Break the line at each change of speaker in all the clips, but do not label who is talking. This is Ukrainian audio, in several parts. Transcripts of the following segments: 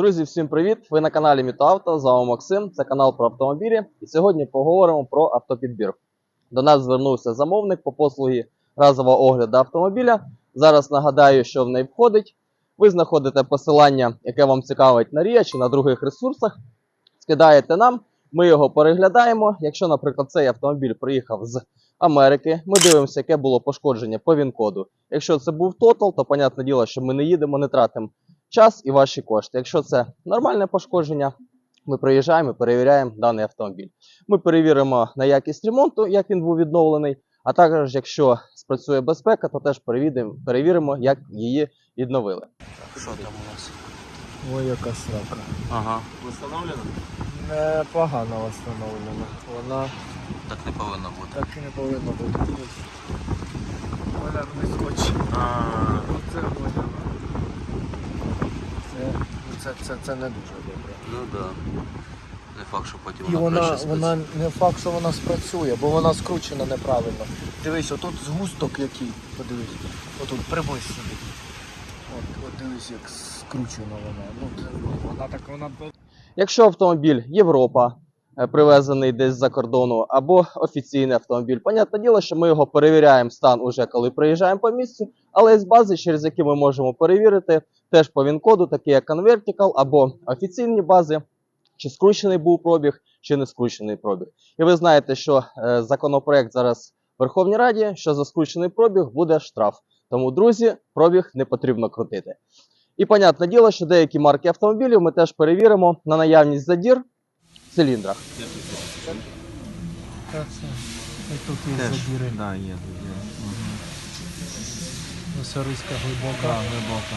Друзі, всім привіт! Ви на каналі Мітоавто, з вами Максим, це канал про автомобілі. І сьогодні поговоримо про автопідбір. До нас звернувся замовник по послугі разового огляду автомобіля. Зараз нагадаю, що в неї входить. Ви знаходите посилання, яке вам цікавить на RIA чи на других ресурсах. Скидаєте нам, ми його переглядаємо. Якщо, наприклад, цей автомобіль приїхав з Америки, ми дивимося, яке було пошкодження по ВІН-коду. Якщо це був тотал, то понятне діло, що ми не їдемо, не тратимо час і ваші кошти. Якщо це нормальне пошкодження, ми приїжджаємо і перевіряємо даний автомобіль. Ми перевіримо на якість ремонту, як він був відновлений. А також, якщо спрацює безпека, то теж перевіримо, як її відновили. Що там у нас?
Ой, яка срака.
Ага, встановлено?
Непогано встановлена. Вона
Так не повинно бути.
так і не повинна бути. Вона не схоче. Оце вона. Це, це, це, не дуже добре.
Ну так. Да. Не факт, що потім
І вона, вона не факт, що вона спрацює, бо вона скручена неправильно. Дивись, отут згусток який. Подивись. Отут приблизь собі. От, от дивись, як скручена вона. Ну, вона так вона
Якщо автомобіль Європа, е, привезений десь з-за кордону, або офіційний автомобіль, понятне діло, що ми його перевіряємо стан уже коли приїжджаємо по місцю, але є бази, через які ми можемо перевірити теж по ВІН-коду, такі як Convertical, або офіційні бази, чи скручений був пробіг, чи не скручений пробіг. І ви знаєте, що е, законопроект зараз в Верховній Раді, що за скручений пробіг буде штраф. Тому, друзі, пробіг не потрібно крутити. І понятне діло, що деякі марки автомобілів ми теж перевіримо на наявність задір в циліндрах.
І тут є задіри.
Да, є. Угу.
Носориська глибока.
Да, глибока.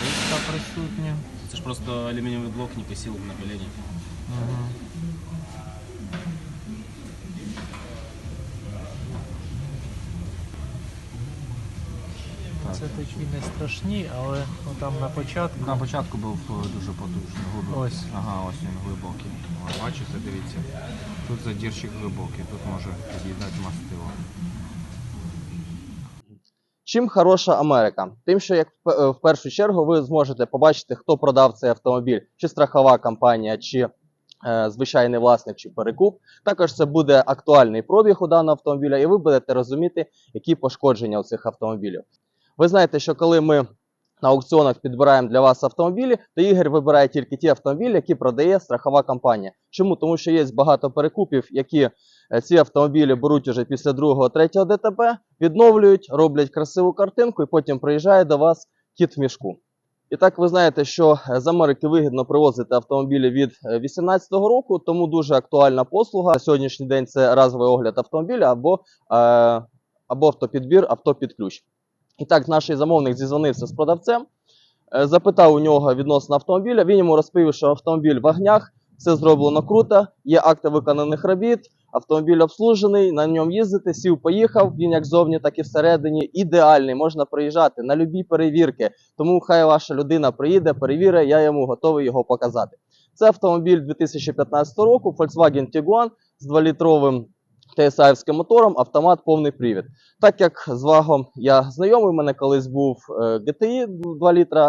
Глибока присутня.
Це ж просто алюмінієвий блок не косив на колені.
Угу.
Це такі не страшні, але ну, там на початку.
На початку був е, дуже потужний. глибокий.
Ось.
Ага, ось він глибокий. Бачите, дивіться. Тут задірчик глибокий, тут може під'їдати мастило.
Чим хороша Америка? Тим, що як е, в першу чергу ви зможете побачити, хто продав цей автомобіль, чи страхова компанія, чи е, звичайний власник, чи перекуп. Також це буде актуальний пробіг у даного автомобіля, і ви будете розуміти, які пошкодження у цих автомобілів. Ви знаєте, що коли ми на аукціонах підбираємо для вас автомобілі, то Ігор вибирає тільки ті автомобілі, які продає страхова компанія. Чому? Тому що є багато перекупів, які е, ці автомобілі беруть уже після другого, третього ДТП, відновлюють, роблять красиву картинку і потім приїжджає до вас кіт в мішку. І так ви знаєте, що е, з Америки вигідно привозити автомобілі від 2018 року, тому дуже актуальна послуга. На сьогоднішній день це разовий огляд автомобіля або, е, або автопідбір, авто під ключ. І так, наш замовник зізвонився з продавцем, е, запитав у нього відносно автомобіля. Він йому розповів, що автомобіль в огнях, все зроблено круто, є акти виконаних робіт, автомобіль обслужений, на ньому їздити, сів, поїхав. Він як зовні, так і всередині. Ідеальний, можна приїжджати на любі перевірки. Тому хай ваша людина приїде, перевірить, я йому готовий його показати. Це автомобіль 2015 року, Volkswagen Tiguan з 2-літровим TSI-вським мотором, автомат повний привід. Так як з вагом я знайомий, у мене колись був е, GTI 2 літра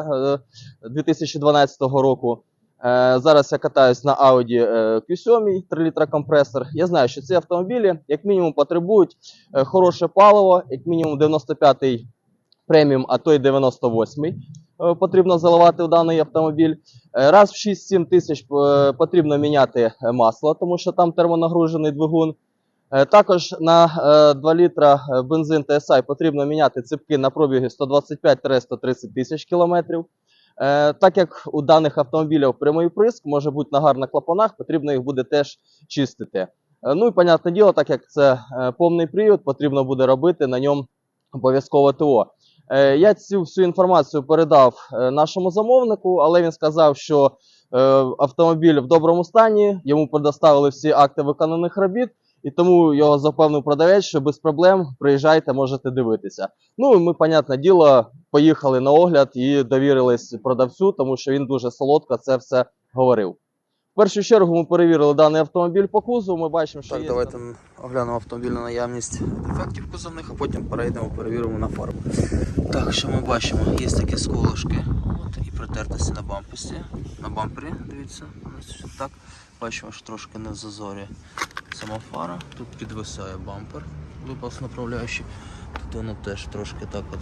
е, 2012 року. Е, Зараз я катаюсь на Audi е, Q7 3 літра компресор. Я знаю, що ці автомобілі як мінімум потребують е, хороше паливо, як мінімум 95-й преміум, а то й 98-й е, потрібно заливати в даний автомобіль. Раз в 6-7 тисяч потрібно міняти масло, тому що там термонагружений двигун. Також на е, 2 літра бензин TSI потрібно міняти ципки на пробіги 125-130 тисяч кілометрів. Е, Так як у даних автомобілів прямий приск може бути нагар на клапанах, потрібно їх буде теж чистити. Е, Ну і понятне діло, так як це е, повний привід, потрібно буде робити на ньому обов'язково ТО. Я цю всю інформацію передав нашому замовнику, але він сказав, що автомобіль в доброму стані, йому предоставили всі акти виконаних робіт, і тому його запевнив продавець, що без проблем приїжджайте, можете дивитися. Ну і ми, понятне діло, поїхали на огляд і довірились продавцю, тому що він дуже солодко це все говорив. В першу чергу ми перевірили даний автомобіль по кузову. Ми бачимо, що
Так,
є
давайте
там-
оглянемо автомобіль на наявність дефектів кузовних, а потім перейдемо, перевіримо на фарбу. Так, що ми бачимо? Є такі сколошки От, і притертості на бампусі. На бампері, дивіться, так. Бачимо, що трошки не в зазорі сама фара. Тут підвисає бампер, випас направляючий. Тут воно теж трошки так от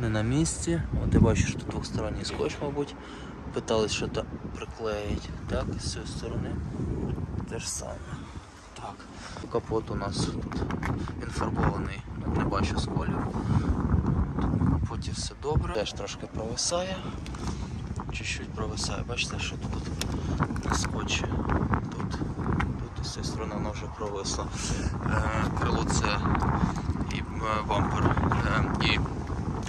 не на місці. От я бачу, що тут двосторонній скотч, мабуть. Питались що то приклеїть. Так, з цієї сторони. Те ж саме. Так. Капот у нас тут він фарбований, не бачу сколів. Тут на капоті все добре. Теж трошки провисає. Чуть-чуть провисає. Бачите, що тут на скотчі. Тут з цієї сторони воно вже провисло. Е, крило це і е, бампер. Е, і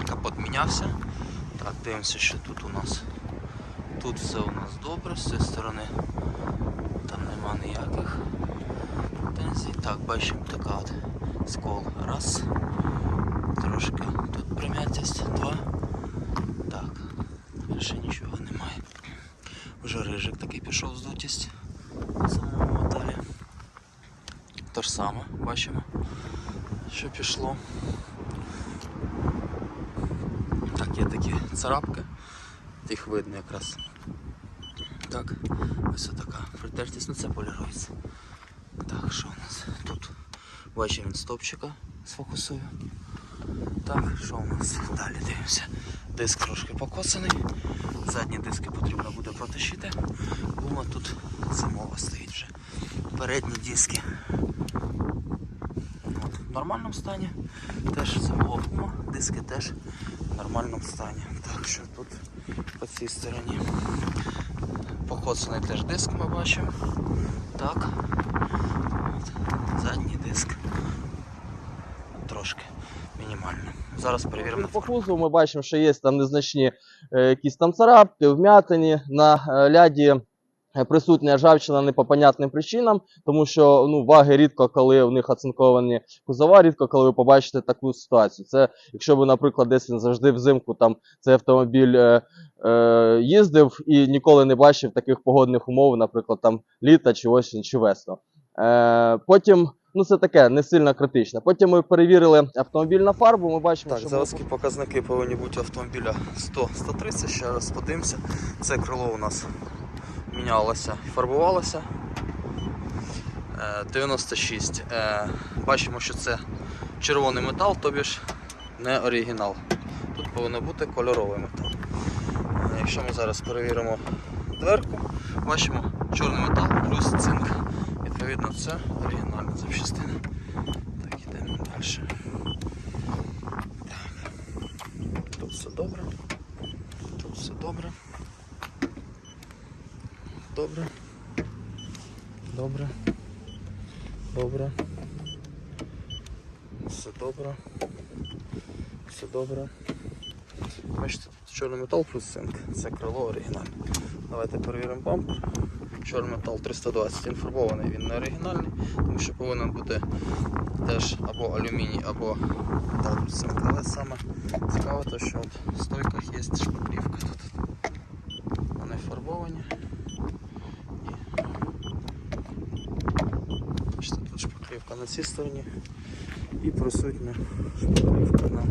капот мінявся. Так, дивимося, що тут у нас. Тут все у нас добре, з цієї сторони там нема ніяких претензій. Так, бачимо така от скол. Раз. Трошки тут прим'ятість. Два. Так. Більше нічого немає. Вже рижик такий пішов здутість. Те ж саме, бачимо, що пішло. Так, є такі царапки, їх видно якраз. Так, ось така притертість, ну це полірується. Так, що у нас тут? Бачимо він стопчика сфокусую. Так, що у нас? Далі дивимося. Диск трошки покоцаний. Задні диски потрібно буде протащити. Гума тут зимова стоїть вже. Передні диски. От, в нормальному стані. Теж зимова гума, диски теж в нормальному стані. Так, що тут по цій стороні. Покоцаний теж диск ми бачимо. Так. От. Задній диск. Трошки мінімально. Зараз перевіримо
По кузову ми бачимо, що є там незначні е, якісь там царапки, вм'ятині на е, ляді. Е, Присутня ржавчина не по понятним причинам, тому що ну, ваги рідко, коли у них оцинковані кузова, рідко коли ви побачите таку ситуацію. Це якщо ви, наприклад, десь він завжди взимку там цей автомобіль е, е, їздив і ніколи не бачив таких погодних умов, наприклад, там літа чи осінь, чи весну. Е, потім, ну це таке не сильно критично. Потім ми перевірили автомобіль на фарбу. Ми бачимо,
Так,
що
заводські показники повинні бути автомобіля 100-130. Ще раз подивимося. Це крило у нас мінялося і фарбувалося. Е, 96. Е, Бачимо, що це червоний метал, тобі ж не оригінал. Тут повинен бути кольоровий метал. Е, Якщо ми зараз перевіримо дверку, бачимо чорний метал плюс цинк. Відповідно, це оригінальна запчастина. Так, йдемо далі. Тут все добре. Тут все добре. Добре. Добре. Добре. Все добре. Все добре. Бачите, тут чорний метал плюс цинк. Це крило оригінальне. Давайте перевіримо бампер. Чорний метал 320 інформований, він не оригінальний, тому що повинен бути теж або алюміній, або метал цинк. Але саме Цікаво, то, що от в стойках є шпаклівка тут. Вони фарбовані. І... Бачите, тут шпаклівка на цій стороні і присутня шпаклівка на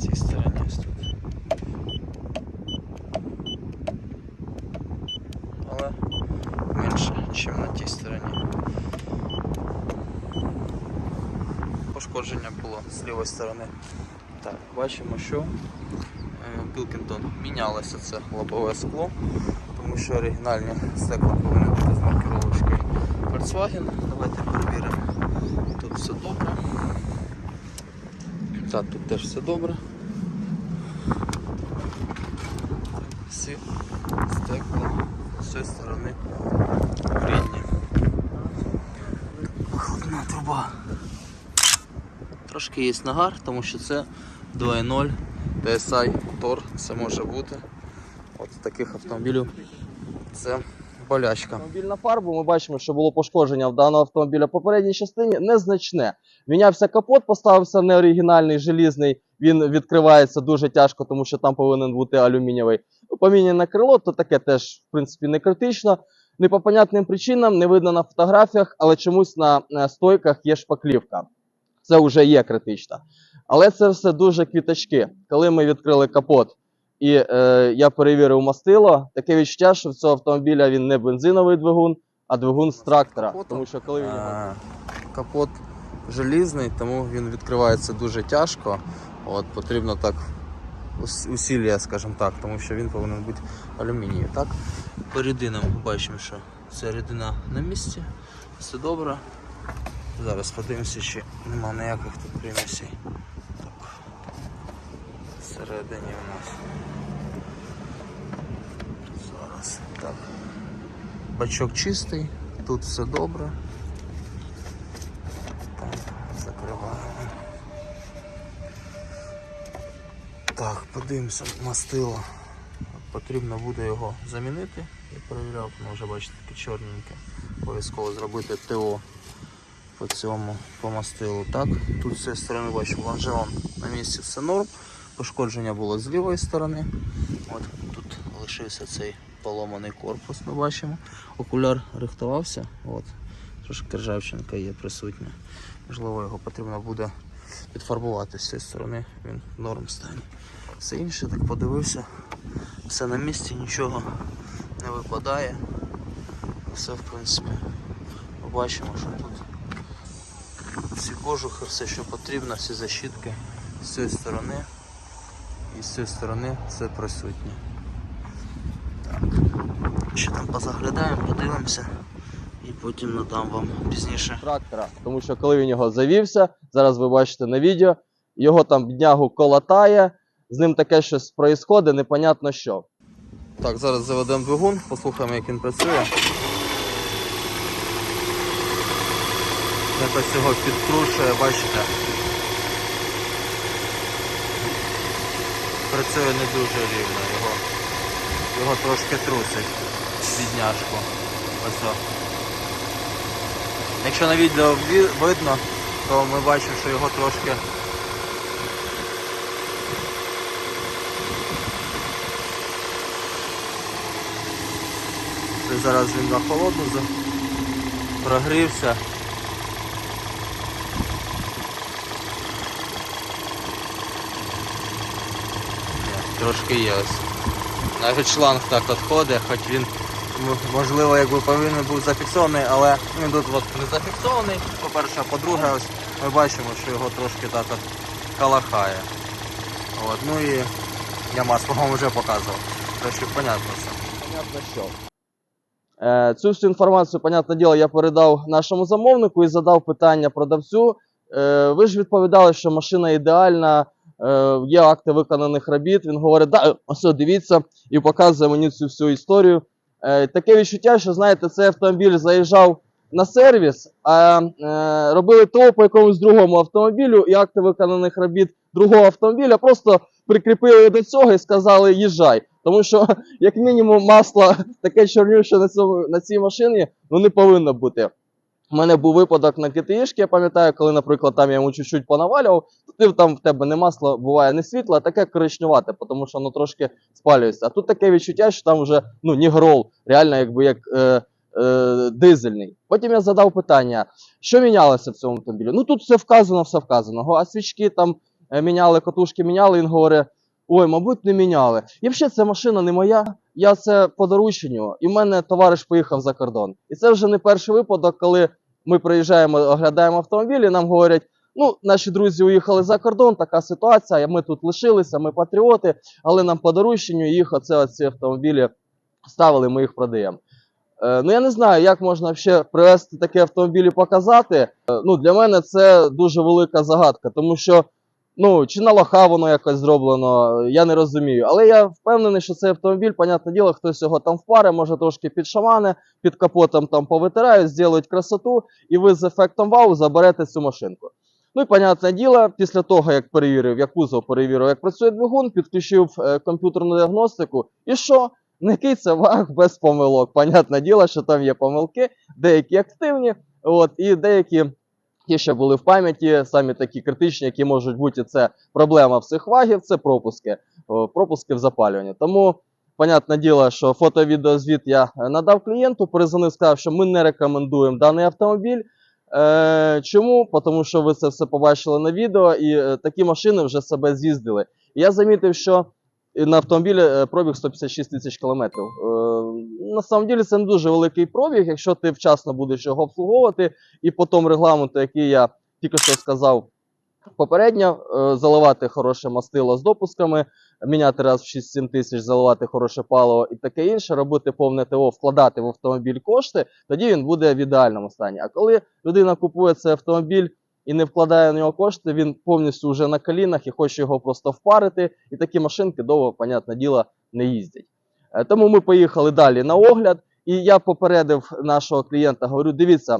цій стороні. Але менше, ніж на тій стороні. Пошкодження було з лівої сторони. Так, бачимо, що е, Пілкінтон мінялося це лобове скло, тому що оригінальні стекла повинні бути з маркировочкою Volkswagen. Давайте перевіримо. Тут все добре. Так, тут теж все добре. Всі стекла з цієї сторони рідні. Вихлопна труба. Трошки є нагар, тому що це 2.0 TSI Tor, це може бути. От таких автомобілів це болячка.
Автомобіль на фарбу ми бачимо, що було пошкодження в даного автомобіля попередній частині незначне. Мінявся капот, поставився неоригінальний желізний. Він відкривається дуже тяжко, тому що там повинен бути алюмінієвий. Ну, Поміняне крило, то таке теж в принципі не критично. Не по понятним причинам, не видно на фотографіях, але чомусь на стойках є шпаклівка. Це вже є критично. Але це все дуже квіточки. Коли ми відкрили капот і е, я перевірив мастило. Таке відчуття, що в цього автомобіля він не бензиновий двигун, а двигун з трактора. Тому що коли він його
Капот желізний, тому він відкривається дуже тяжко. От, потрібно так усілля, скажімо так, тому що він повинен бути алюмінієвий. Так? По рідинам бачимо, що ця рідина на місці, все добре. Зараз подивимося, чи нема ніяких тут примісей. Всередині у нас. Зараз. Так. Бачок чистий, тут все добре. Так, закриваємо. Так, подивимося мастило. Потрібно буде його замінити. Я перевіряв, тому вже бачите таке чорненьке. Обов'язково зробити ТО по цьому по мастилу. Так, тут цієї сторони бачимо лонжерон на місці все норм. Пошкодження було з лівої сторони. От тут лишився цей поломаний корпус, ми бачимо. Окуляр рихтувався. От. Трошки ржавчинка є присутня. Можливо, його потрібно буде підфарбувати з цієї сторони, він в норм стані. Все інше, так подивився, все на місці, нічого не випадає. Все, в принципі, ми бачимо, що тут всі кожухи, все, що потрібно, всі защітки з цієї сторони і з цієї сторони все присутнє. Так. Ще там позаглядаємо, подивимося і потім надам вам пізніше.
трактора. Тому що коли він його завівся, зараз ви бачите на відео, його там біднягу колотає, з ним таке щось проїсходить, непонятно що.
Так, зараз заведемо двигун, послухаємо, як він працює. Якось його підкручує, бачите. Працює не дуже рівно, його, його трошки трусить бідняшку. Ось. Якщо на відео видно, то ми бачимо, що його трошки зараз він на холодну прогрівся. Трошки є ось. Навіть шланг так відходить, хоч він можливо якби повинен був зафіксований, але він тут от не зафіксований, по-перше, а по-друге, ось ми бачимо, що його трошки так от калахає. От, ну і я масло вам вже показував. Трошки понятно все.
Понятно що. Е, цю всю інформацію, понятне діло, я передав нашому замовнику і задав питання продавцю. Е, ви ж відповідали, що машина ідеальна, є акти виконаних робіт. Він говорить, да, ось дивіться, і показує мені цю всю історію. Е, таке відчуття, що знаєте, цей автомобіль заїжджав на сервіс, а е, робили ТО по якомусь другому автомобілю, і акти виконаних робіт другого автомобіля просто прикріпили до цього і сказали їжджай. Тому що, як мінімум, масло таке чорнюще на, цьому, на цій машині ну, не повинно бути. У мене був випадок на КТІшки, я пам'ятаю, коли, наприклад, там я йому чуть-чуть понавалював, то ти там в тебе не масло, буває не світло, а таке коричневате, тому що воно трошки спалюється. А тут таке відчуття, що там вже ну, нігрол, реально якби як е, е, дизельний. Потім я задав питання, що мінялося в цьому автомобілі? Ну тут все вказано, все вказано. А свічки там е, міняли, катушки міняли, він говорить. Ой, мабуть, не міняли. І взагалі ця машина не моя. Я це по дорученню, і в мене товариш поїхав за кордон. І це вже не перший випадок, коли ми приїжджаємо, оглядаємо автомобілі, нам говорять: ну, наші друзі уїхали за кордон, така ситуація, ми тут лишилися, ми патріоти, але нам по дорученню їх оце оці автомобілі ставили, ми їх продаємо. Е, ну я не знаю, як можна ще привезти такі автомобілі показати. Е, ну, для мене це дуже велика загадка, тому що ну, чи на лоха воно якось зроблено, я не розумію. Але я впевнений, що цей автомобіль, понятне діло, хтось його там впаре, може трошки під шамани, під капотом там повитирають, зроблять красоту, і ви з ефектом вау заберете цю машинку. Ну і понятне діло, після того, як перевірив, як кузов перевірив, як працює двигун, підключив е, комп'ютерну діагностику. І що? Який це ваг без помилок. Понятне діло, що там є помилки, деякі активні, от, і деякі ті, що були в пам'яті, самі такі критичні, які можуть бути, це проблема всіх вагів, це пропуски, пропуски в запалюванні. Тому, понятне діло, що фото-відеозвіт я е, надав клієнту, перезвонив, сказав, що ми не рекомендуємо даний автомобіль. Е, чому? Тому що ви це все побачили на відео, і е, такі машини вже себе з'їздили. Я замітив, що і на автомобілі е, пробіг 156 тисяч кілометрів. Е, На самом деле це не дуже великий пробіг, якщо ти вчасно будеш його обслуговувати, і по тому регламенту, який я тільки що сказав попередньо, е, заливати хороше мастило з допусками, міняти раз в 6-7 тисяч, заливати хороше паливо і таке інше, робити повне ТО, вкладати в автомобіль кошти, тоді він буде в ідеальному стані. А коли людина купує цей автомобіль і не вкладає в нього кошти, він повністю вже на колінах і хоче його просто впарити, і такі машинки довго, понятне діло, не їздять. Е, Тому ми поїхали далі на огляд, і я попередив нашого клієнта, говорю, дивіться,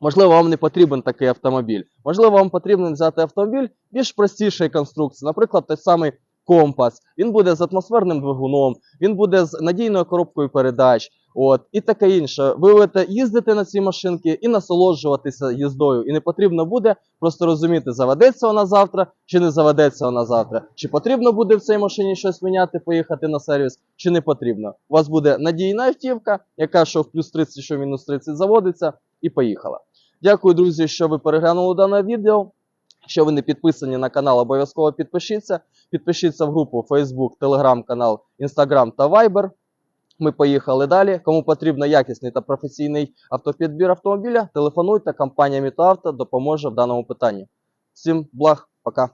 можливо, вам не потрібен такий автомобіль. Можливо, вам потрібно взяти автомобіль більш простішої конструкції, наприклад, той самий компас. Він буде з атмосферним двигуном, він буде з надійною коробкою передач. От, і таке інше. Ви будете їздити на цій машинці і насолоджуватися їздою. І не потрібно буде просто розуміти, заведеться вона завтра чи не заведеться вона завтра. Чи потрібно буде в цій машині щось міняти, поїхати на сервіс, чи не потрібно. У вас буде надійна автівка, яка що в плюс 30, що в мінус 30 заводиться, і поїхала. Дякую, друзі, що ви переглянули дане відео. Якщо ви не підписані на канал, обов'язково підпишіться. Підпишіться в групу Facebook, Telegram канал, Instagram та Viber. Ми поїхали далі. Кому потрібно якісний та професійний автопідбір автомобіля, телефонуйте. Компанія Мітоавто допоможе в даному питанні. Всім благ, пока.